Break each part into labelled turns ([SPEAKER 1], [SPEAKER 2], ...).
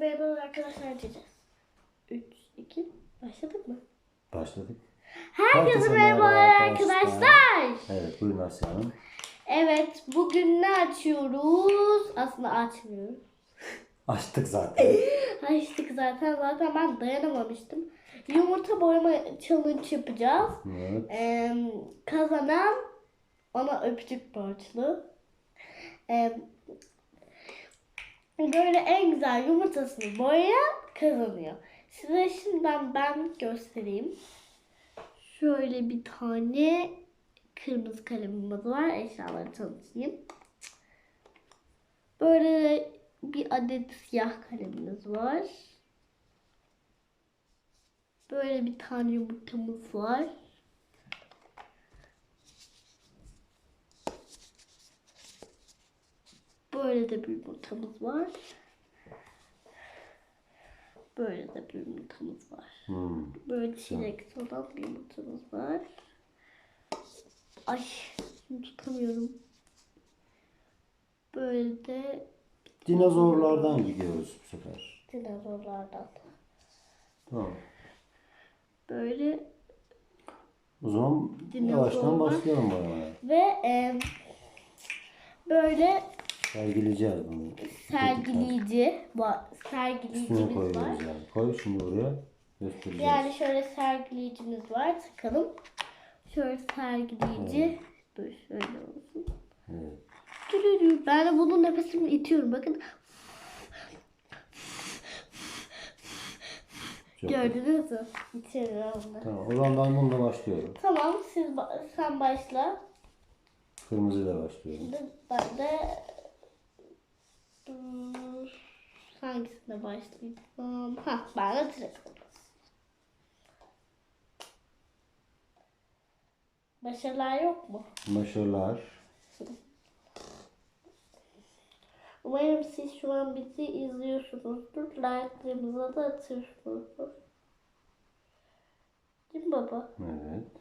[SPEAKER 1] merhaba arkadaşlar diyeceğiz. 3, 2, başladık mı?
[SPEAKER 2] Başladık.
[SPEAKER 1] Herkese merhaba arkadaşlar.
[SPEAKER 2] Evet buyurun Asya Hanım.
[SPEAKER 1] Evet bugün ne açıyoruz? Aslında açmıyoruz.
[SPEAKER 2] Açtık zaten.
[SPEAKER 1] Açtık zaten. Zaten ben dayanamamıştım. Yumurta boyama challenge yapacağız.
[SPEAKER 2] Evet.
[SPEAKER 1] Ee, kazanan ona öpücük borçlu. Ee, böyle en güzel yumurtasını boyayan kazanıyor. Size şimdiden ben göstereyim. Şöyle bir tane kırmızı kalemimiz var. Eşyaları tanıtayım. Böyle bir adet siyah kalemimiz var. Böyle bir tane yumurtamız var. Böyle de bir yumurtamız var. Böyle de bir yumurtamız var.
[SPEAKER 2] Hmm.
[SPEAKER 1] Böyle çilek olan bir yumurtamız var. Ay tutamıyorum. Böyle de
[SPEAKER 2] Dinozorlardan gidiyoruz bu sefer.
[SPEAKER 1] dinozorlardan.
[SPEAKER 2] Tamam.
[SPEAKER 1] Böyle
[SPEAKER 2] O zaman yavaştan başlayalım boyamaya.
[SPEAKER 1] ve e, böyle
[SPEAKER 2] Sergileyeceğiz bunu.
[SPEAKER 1] sergileyici var.
[SPEAKER 2] Üstüne
[SPEAKER 1] Sergileyicimiz var.
[SPEAKER 2] koyuyoruz yani. Koy şimdi buraya. Göstereceğiz.
[SPEAKER 1] Yani şöyle sergileyicimiz var. Takalım. Şöyle sergileyici. Dur şöyle olsun.
[SPEAKER 2] Evet.
[SPEAKER 1] Dürürü. Ben de bunun nefesimi itiyorum. Bakın.
[SPEAKER 2] Çok
[SPEAKER 1] Gördünüz mü? İtiyorum onu.
[SPEAKER 2] Tamam. O zaman ben bununla başlıyorum.
[SPEAKER 1] Tamam siz ba- sen başla.
[SPEAKER 2] Kırmızıyla başlıyorum.
[SPEAKER 1] Ben de Dur, hangisine başlayacağım? Ha, ben de tırnak. Başarılar yok mu?
[SPEAKER 2] Başarılar.
[SPEAKER 1] Umarım siz şu an bizi izliyorsunuzdur. Like'larınızı da atıyorsunuzdur. Değil mi baba?
[SPEAKER 2] Evet.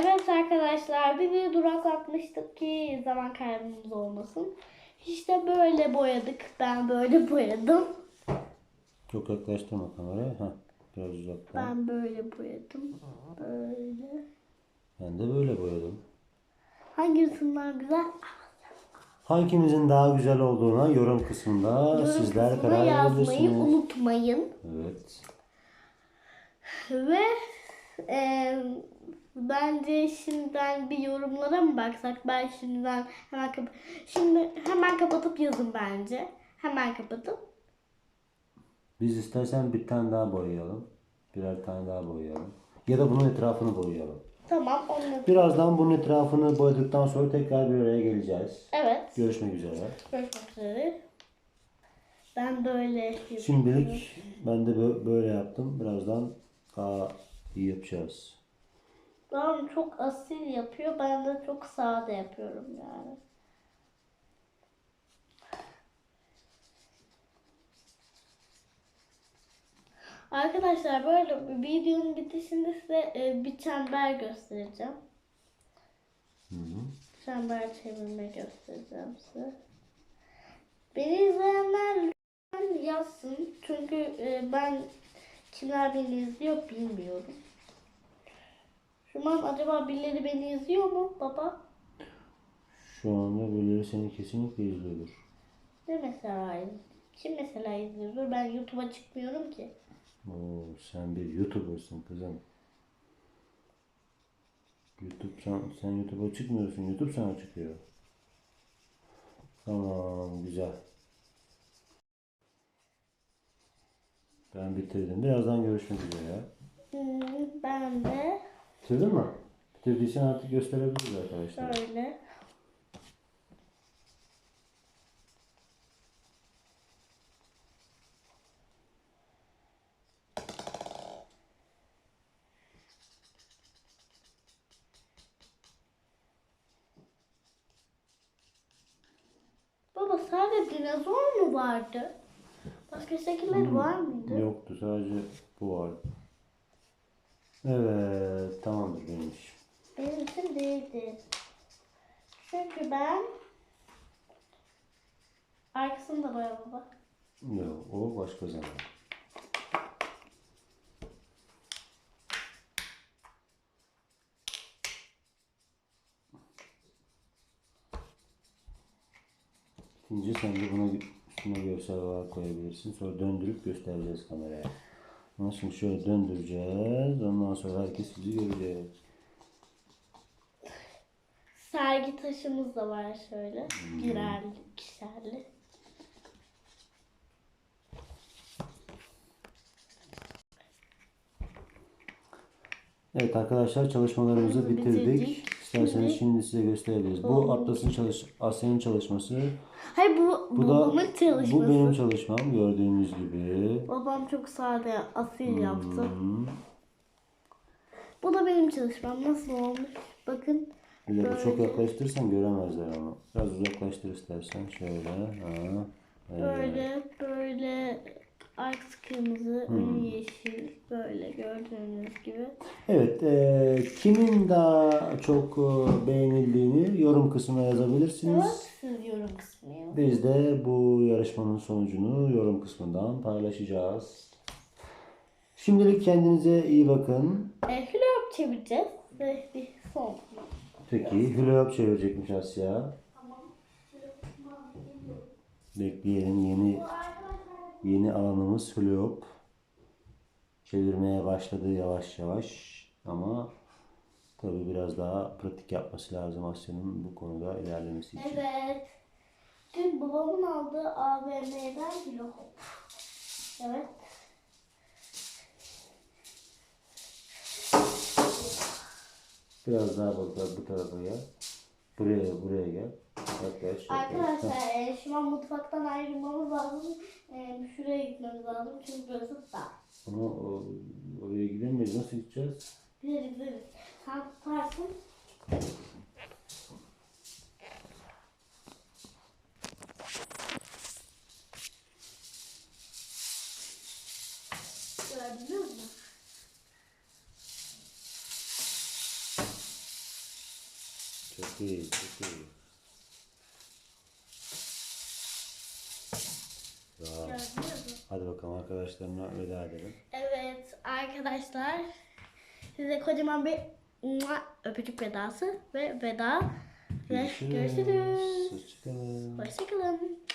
[SPEAKER 1] Evet arkadaşlar bir duraklatmıştık ki zaman kaybımız olmasın. İşte böyle boyadık. Ben böyle boyadım.
[SPEAKER 2] Çok yaklaştırma kamerayı. Heh. Biraz uzaktan.
[SPEAKER 1] Ben böyle boyadım. Böyle.
[SPEAKER 2] Ben de böyle boyadım.
[SPEAKER 1] Hangisinden güzel?
[SPEAKER 2] Hangimizin daha güzel olduğuna yorum kısmında sizler
[SPEAKER 1] Yorumlara
[SPEAKER 2] karar
[SPEAKER 1] yazmayı unutmayın.
[SPEAKER 2] Evet.
[SPEAKER 1] Ve e, bence şimdiden bir yorumlara mı baksak? Ben şimdiden hemen kap şimdi hemen kapatıp yazın bence. Hemen kapatıp.
[SPEAKER 2] Biz istersen bir tane daha boyayalım. Birer tane daha boyayalım. Ya da bunun etrafını boyayalım.
[SPEAKER 1] Tamam onu.
[SPEAKER 2] Birazdan bunun etrafını boyadıktan sonra tekrar bir araya geleceğiz.
[SPEAKER 1] Evet.
[SPEAKER 2] Görüşmek üzere.
[SPEAKER 1] Görüşmek üzere. Ben böyle yapıyorum.
[SPEAKER 2] Şimdilik ben de bö- böyle yaptım. Birazdan daha iyi yapacağız.
[SPEAKER 1] Babam çok asil yapıyor. Ben de çok sade yapıyorum yani. Arkadaşlar böyle videonun bitişinde size e, bir çember göstereceğim.
[SPEAKER 2] Hı hı.
[SPEAKER 1] Çember çevirme göstereceğim size. Beni izleyenler lütfen yazsın. Çünkü e, ben kimler beni izliyor bilmiyorum. Şu an acaba birileri beni izliyor mu baba?
[SPEAKER 2] Şu anda birileri seni kesinlikle izliyordur.
[SPEAKER 1] Ne mesela Kim mesela izliyordur? Ben YouTube'a çıkmıyorum ki.
[SPEAKER 2] Oo, sen bir YouTuber'sın kızım. YouTube sen, sen YouTube'a çıkmıyorsun. YouTube sana çıkıyor. Tamam güzel. Ben bitirdim. Birazdan görüşmek üzere.
[SPEAKER 1] Ben de
[SPEAKER 2] Bitirdin mi? Bitirdiysen artık gösterebiliriz arkadaşlar.
[SPEAKER 1] şöyle Baba sadece dinozor mu vardı? Başka şekilleri var mıydı?
[SPEAKER 2] Yoktu sadece bu var. Evet tamamdır benim işim.
[SPEAKER 1] Benim için değildir. Çünkü ben arkasını da boya baba.
[SPEAKER 2] Yok o başka zaman. Bitince sen de buna üstüne görsel olarak koyabilirsin. Sonra döndürüp göstereceğiz kameraya. Şimdi şöyle döndüreceğiz. Ondan sonra herkes bizi görecek.
[SPEAKER 1] Sergi taşımız da var şöyle. Birerli, ikişerli.
[SPEAKER 2] Evet arkadaşlar çalışmalarımızı
[SPEAKER 1] Bitirdik.
[SPEAKER 2] bitirdik. İsterseniz
[SPEAKER 1] Şimdi-
[SPEAKER 2] size gösterebiliriz. Bu. Atlas'ın çalış Asya'nın çalışması.
[SPEAKER 1] Hayır bu,
[SPEAKER 2] Bu da
[SPEAKER 1] babamın çalışması.
[SPEAKER 2] bu benim çalışmam gördüğünüz gibi.
[SPEAKER 1] Babam çok sade, asil yaptı.
[SPEAKER 2] Hmm.
[SPEAKER 1] Bu da benim çalışmam. Nasıl olmuş? Bakın.
[SPEAKER 2] Bir bu çok yaklaştırırsan göremezler ama. Biraz uzaklaştır istersen. Şöyle. Ha. Evet.
[SPEAKER 1] Böyle böyle arkası kırmızı, önü yeşil. Böyle gördüğünüz gibi.
[SPEAKER 2] Evet. e, kimin daha çok e, beğenildiğini yorum kısmına yazabilirsiniz.
[SPEAKER 1] Evet, siz yorum kısmı yazın.
[SPEAKER 2] Biz de bu yarışmanın sonucunu yorum kısmından paylaşacağız. Şimdilik kendinize iyi bakın.
[SPEAKER 1] E, flört çevireceğiz. Ve bir son.
[SPEAKER 2] Peki hülop çevirecekmiş Asya. Bekleyelim yeni yeni alanımız hülop. Çevirmeye başladı yavaş yavaş ama tabi biraz daha pratik yapması lazım Asya'nın bu konuda ilerlemesi için.
[SPEAKER 1] Evet. Dün babamın aldığı AVM'den kilo. Evet.
[SPEAKER 2] Biraz daha bu, bu tarafa gel. Buraya buraya gel. Yaklaş.
[SPEAKER 1] Arkadaşlar e, şu an mutfaktan ayrılmamız lazım. E, şuraya gitmemiz lazım çünkü burası dar.
[SPEAKER 2] Ama o, oraya gidemeyiz. Nasıl gideceğiz?
[SPEAKER 1] Gideriz gideriz. Sen tutarsın. Gördünüz mü?
[SPEAKER 2] Çok iyi, çok iyi. Bravo. Hadi bakalım arkadaşlarına veda edelim.
[SPEAKER 1] Evet arkadaşlar size kocaman bir mua öpücük vedası ve veda ve görüşürüz.
[SPEAKER 2] Hoşçakalın.
[SPEAKER 1] Hoşçakalın.